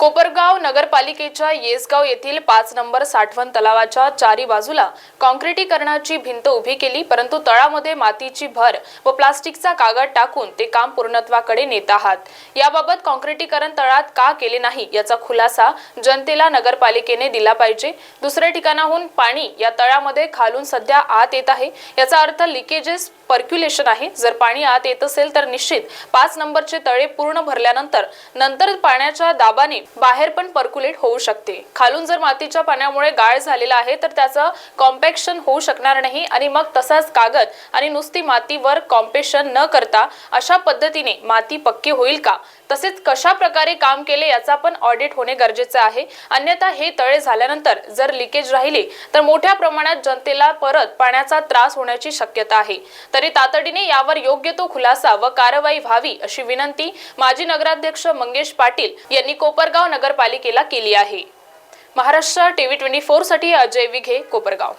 कोपरगाव नगरपालिकेच्या येसगाव येथील पाच नंबर साठवण तलावाच्या चारी बाजूला कॉन्क्रिटीकरणाची भिंत उभी केली परंतु तळामध्ये मातीची भर व प्लास्टिकचा कागद टाकून ते काम पूर्णत्वाकडे नेत आहात. याबाबत कॉन्क्रिटीकरण तळात का केले नाही याचा खुलासा जनतेला नगरपालिकेने दिला पाहिजे. दुसऱ्या ठिकाणाहून पाणी या तळामध्ये खालून सध्या आत येत आहे. याचा अर्थ लिकेजेस पर्क्युलेशन आहे. जर पाणी आत येत असेल तर निश्चित पाच नंबरचे तळे पूर्ण भरल्यानंतर नंतर पाण्याच्या दाबाने बाहेर पण पर्क्युलेट होऊ शकते. खालून जर मातीच्या पाण्यामुळे गाळ झालेला आहे तर त्याचं कॉम्पॅक्शन होऊ शकणार नाही आणि मग तसाच कागद आणि नुसती मातीवर कॉम्पेशन न करता अशा पद्धतीने माती पक्की होईल का? तसेच कशा प्रकारे काम केले याचा पण ऑडिट होणे गरजेचे आहे. अन्यथा हे तळे झाल्यानंतर जर लिकेज राहिले तर मोठ्या प्रमाणात जनतेला परत पाण्याचा त्रास होण्याची शक्यता आहे. तर तातडीने यावर योग्य तो खुलासा व कारवाई व्हावी अशी विनंती माजी नगराध्यक्ष मंगेश पाटील यांनी कोपरगाव नगरपालिकेला केली आहे. महाराष्ट्र टीव्ही ट्वेंटी फोरसाठी अजय विघे कोपरगाव.